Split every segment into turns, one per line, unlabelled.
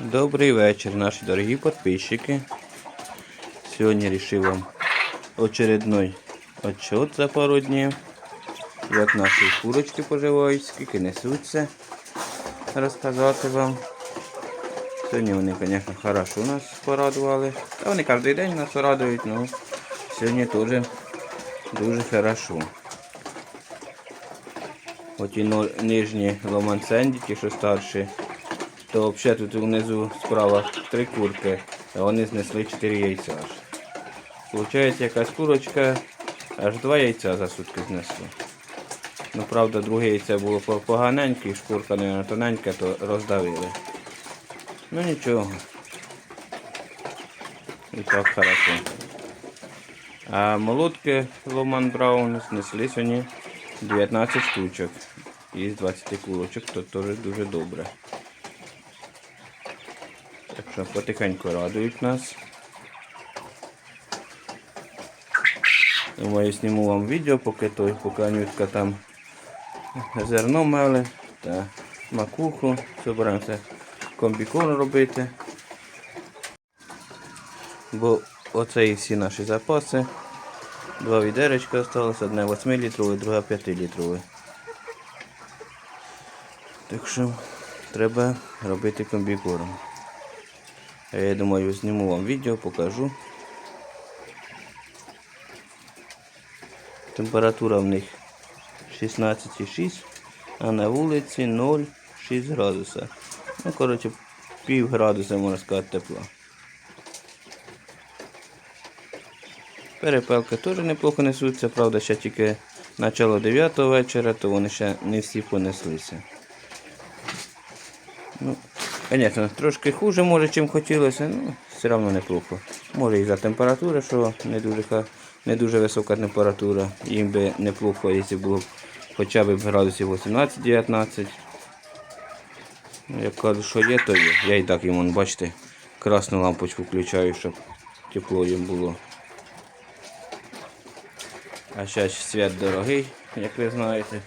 Добрий вечір, наші дорогі підписчики. Сьогодні вирішив вам очередной отчет за пару днів. Як наші курочки поживають, скільки несуться. Розказати вам. Сьогодні вони, звісно, хорошо нас порадували. Та вони кожен день нас радують, але сьогодні теж дуже хорошо. От і нижні ломанценді, що старші, то взагалі тут внизу справа три курки, а вони знесли 4 яйця аж. Получається якась курочка, аж два яйця за сутки знесли. Ну правда, друге яйце було поганеньке, шкурка не тоненька, то роздавили. Ну нічого. І так хорошо. А молотки Ломан Браун знесли сьогодні 19 штучок із 20 курочок, то теж дуже добре. Що потихеньку радують нас. Думаю, зніму вам відео, поки той, поки Анютка там зерно мели та макуху. Собираємося комбікорм робити. Бо оце і всі наші запаси. Два відеречка залишилось, одне 8 літрове, друге 5 літрове. Так що треба робити комбікорм. А Я думаю, зніму вам відео, покажу. Температура в них 16,6, а на вулиці 0,6 градуса. Ну, коротше, пів градуса, можна сказати, тепла. Перепелки теж неплохо несуться, правда, ще тільки начало 9 вечора, то вони ще не всі понеслися. Ну, Звісно, трошки хуже, може, чим хотілося, ну, все одно неплохо. Може і за температури, що не дуже, не дуже висока температура. Їм би неплохо, якщо було б хоча б градусів 18-19. Ну, Як кажу, що є, то є. Я і так їм, бачите, красну лампочку включаю, щоб тепло їм було. А зараз свят дорогий, як ви знаєте.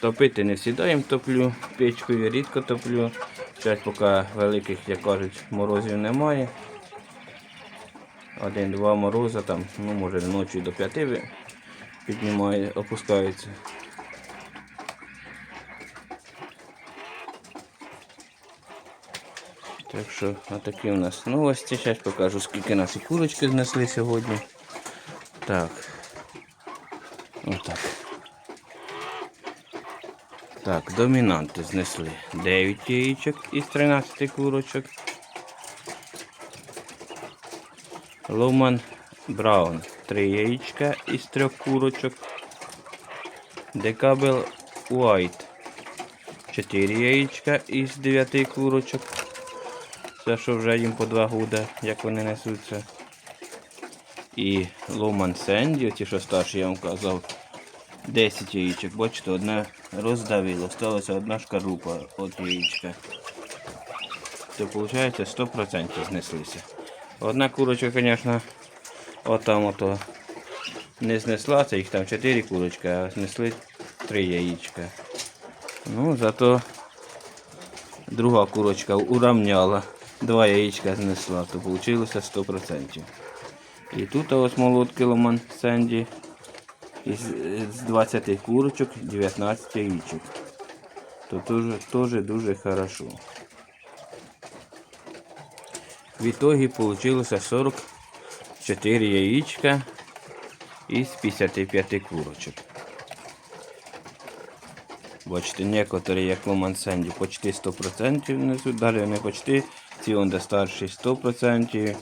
Топити не сідаємо, топлю, печкою рідко топлю. Зараз поки великих, як кажуть, морозів немає. Один-два мороза там, ну може ночі до п'яти піднімає, опускаються. Так що отакі у нас новості. Зараз покажу, скільки наші курочки знесли сьогодні. Так. Отак. Так, домінанти знесли 9 яєчок із 13 курочок. Ломан Браун 3 яєчка із 3 курочок. Декабел Уайт 4 яєчка із 9 курочок. Це що вже їм по 2 года, як вони несуться. І Ломан Сенді, ті, що старші, я вам казав, 10 яєчок. Бачите, одне роздавило. Сталася одна шкарлупа від яєчка. То виходить 100% знеслися. Одна курочка, звісно, отам ото не знесла, це їх там 4 курочки, а знесли 3 яєчка. Ну, зато друга курочка уравняла. Два яєчка знесла, то вийшло 100%. І тут ось молотки Ломан Сенді. З 20 курочок 19 яичек. То тоже дуже хорошо. В итоге получилось 44 яичка із 55 курочок. Бачите, некоторі, як Ломан Сенді, почти 100% несуть, далі не почти, ці он де старші 100%,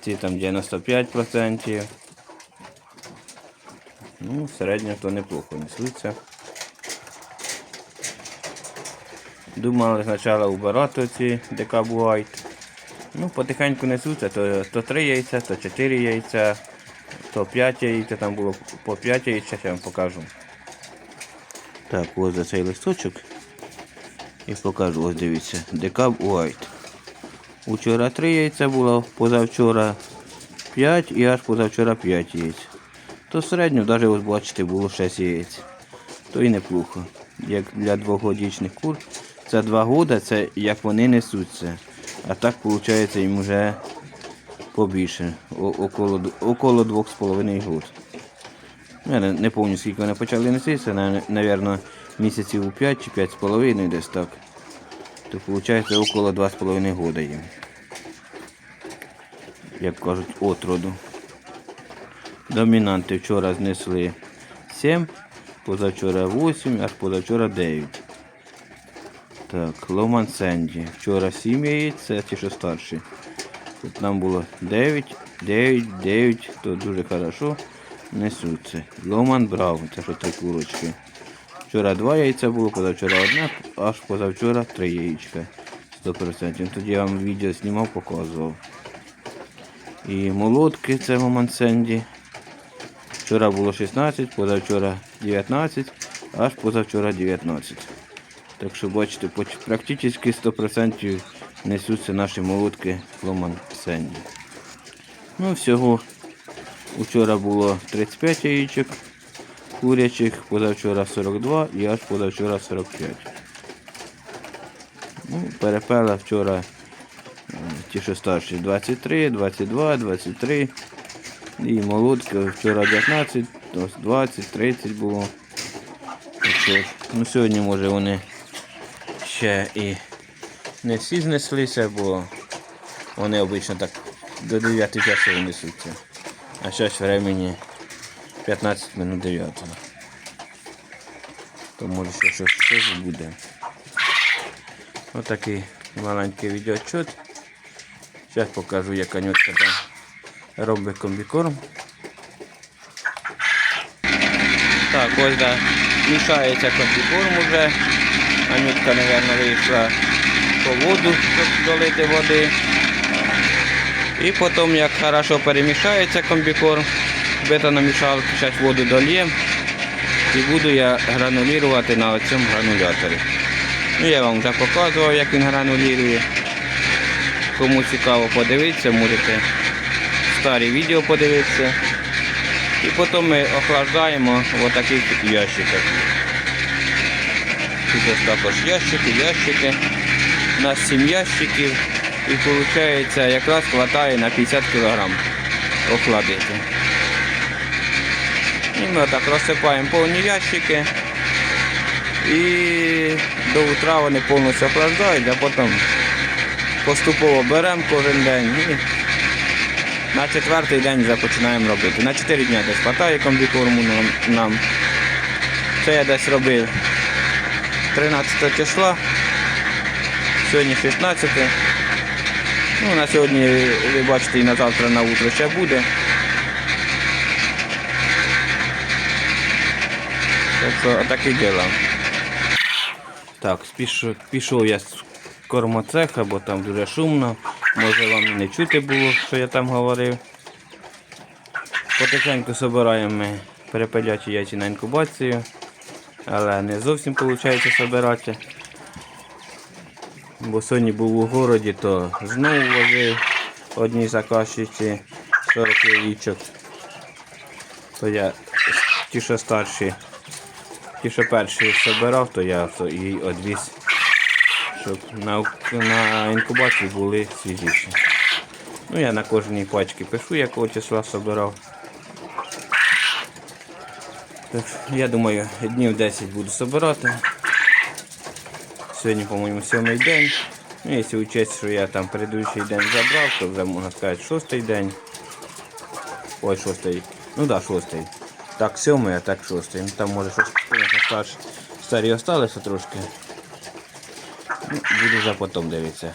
ці там 95%. Ну, середньо то неплохо несуться. Думали спочатку вбирати ці дека White. Ну, потихеньку несуться, то, то 3 яйця, то 4 яйця, то 5 яйця, там було по 5 яйць, зараз я вам покажу. Так, ось за цей листочок. І покажу, ось дивіться, Декаб White. Учора 3 яйця було, позавчора 5 і аж позавчора 5 яєць. То середньо, навіть ось бачите, було 6 яєць. То і неплохо. як для двохгодічних кур. Це два года, це як вони несуться. А так виходить їм вже побільше, около, около двох з половиною год. Я не, не пам'ятаю, скільки вони почали нестися, мабуть, місяців у 5 чи 5 з половиною десь так. То виходить около 2,5 года їм. Як кажуть, от роду. Домінанти вчора знесли 7, позавчора 8, аж позавчора 9. Так, Ломан Сенді. Вчора 7 яєць, це ті, що старші. Тут нам було 9, 9, 9, то дуже хорошо несуться. Ломан Браун, це що три курочки. Вчора два яйця було, позавчора одне, аж позавчора три яєчка. 100%. Тоді я вам відео знімав, показував. І молотки, це момент Сенді. Вчора було 16, позавчора 19, аж позавчора 19. Так що бачите, практично 100% несуться наші молотки Ломан Сенді. Ну, всього вчора було 35 яєчок курячих, позавчора 42 і аж позавчора 45. Ну, перепела вчора ті, що старші 23, 22, 23. І молодки вчора 19, ось 20, 30 було. Ну, сьогодні може вони ще і не всі знеслися, бо вони обично так до 9 часу несуться. А зараз времени 15 минут 9. То може ще щось, щось буде. Отакий маленький відеоотчет. Зараз покажу, як Анютка там робить комбікорм. Так, ось да, мішається комбікорм уже. Анютка, мабуть, вийшла по воду, щоб долити води. І потім, як хорошо перемішається комбікорм, бетономішалки, зараз воду дольємо. І буду я гранулювати на цьому грануляторі. Ну, я вам вже показував, як він гранулює. Кому цікаво подивитися, можете старі відео подивитися. І потім ми охлаждаємо в таких ящиках. Тут ось також ящики, ящики. У нас 7 ящиків. І виходить, якраз вистачає на 50 кг охладити. І ми так розсипаємо повні ящики. І до утра вони повністю охлаждають, а потім поступово беремо кожен день на четвертий день вже починаємо робити. На 4 дні десь хватає комбікорму нам. Це я десь робив 13 числа. Сьогодні 16. Ну, на сьогодні, ви бачите, і на завтра на утро ще буде. Так що отакі діла. Так, пішов я з кормоцеха, бо там дуже шумно. Може вам не чути було, що я там говорив. Потихеньку збираємо ми перепелячі яйця на інкубацію, але не зовсім виходить збирати. Бо сьогодні був у городі, то знову возив одній заказчиці 40 яєчок. То я ті, що старші, ті, що перші збирав, то я то їй одвіз, щоб на, на інкубації були свіжіші. Ну я на кожній пачці пишу, якого числа збирав. Так, я думаю, днів 10 буду збирати. Сьогодні, по-моєму, сьомий день. Ну, якщо учесть, що я там предыдущий день забрав, то вже можна сказати шостий день. Ой, шостий. Ну так, да, шостий. Так, сьомий, а так шостий. Ну там може щось, старі осталися трошки. Буду вже потім дивитися.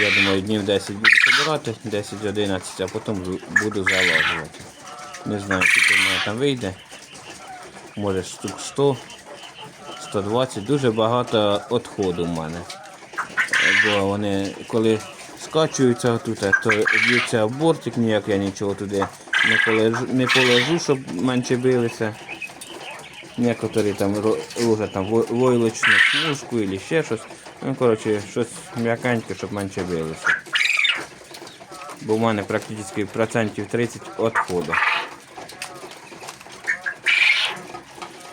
Я думаю, днів 10 буду збирати, 10-11, а потім буду залажувати. Не знаю, скільки в мене там вийде. Може штук 100. 120, дуже багато відходу в мене. Бо вони коли скачуються тут, то б'ються в бортик, ніяк я нічого туди не положу, не положу щоб менше билися. Некоторі там ро- там во- войлочну смужку або ще щось. Ну, коротше, щось м'якеньке, щоб менше билися. Бо в мене практично процентів 30 відходу.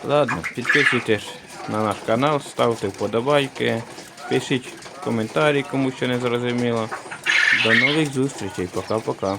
Ладно, підписуйтесь, на наш канал, ставте вподобайки, пишіть коментарі, кому що не зрозуміло. До нових зустрічей. Пока-пока.